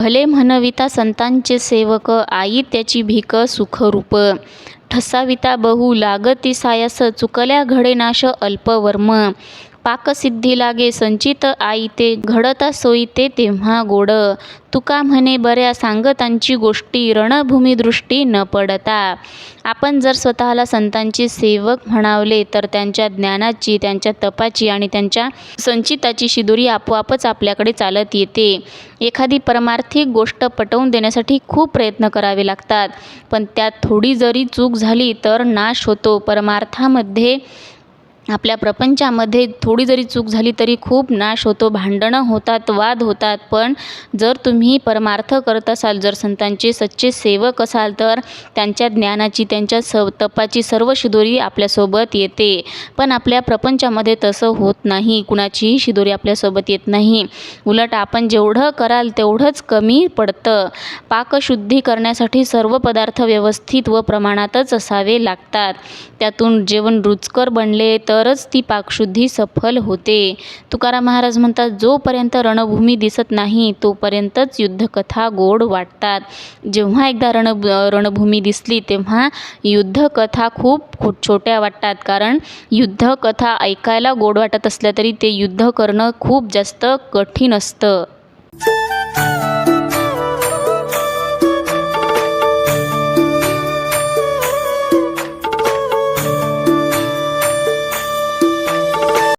भले म्हणविता संतांचे सेवक आई त्याची भीक सुखरूप. ठसाविता बहु लागती सायास चुकल्या घडे नाश अल्पवर्म. पाकसिद्धी लागे संचित आई ते घडता सोयीते तेव्हा गोड. तुका म्हणे बऱ्या सांगतांची गोष्टी रणभूमी दृष्टी न पडता. आपण जर स्वतःला संतांचे सेवक म्हणावले तर त्यांच्या ज्ञानाची त्यांच्या तपाची आणि त्यांच्या संचिताची शिदोरी आपोआपच आपल्याकडे चालत येते. एखादी परमार्थिक गोष्ट पटवून देण्यासाठी खूप प्रयत्न करावे लागतात. पण त्यात थोडी जरी चूक झाली तर नाश होतो. परमार्थामध्ये आपल्या प्रपंचामध्ये थोडी जरी चूक झाली तरी खूप नाश होतो भांडणं होतात वाद होतात. पण जर तुम्ही परमार्थ करत असाल जर संतांचे सच्चे सेवक असाल तर त्यांच्या ज्ञानाची त्यांच्या स तपाची सर्व शिदोरी आपल्यासोबत येते. पण आपल्या प्रपंचामध्ये तसं होत नाही. कुणाचीही शिदोरी आपल्यासोबत येत नाही. उलट आपण जेवढं कराल तेवढंच कमी पडतं. पाकशुद्धी करण्यासाठी सर्व पदार्थ व्यवस्थित व प्रमाणातच असावे लागतात. त्यातून जेवण रुचकर बनले तरच ती पाकशुद्धी सफल होते. तुकाराम महाराज म्हणतात जोपर्यंत रणभूमी दिसत नाही तोपर्यंतच युद्धकथा गोड वाटतात. जेव्हा एकदा रण रणभूमी दिसली तेव्हा युद्धकथा खूप छोट्या वाटतात. कारण युद्धकथा ऐकायला गोड वाटत असल्या तरी ते युद्ध करणं खूप जास्त कठीण असतं.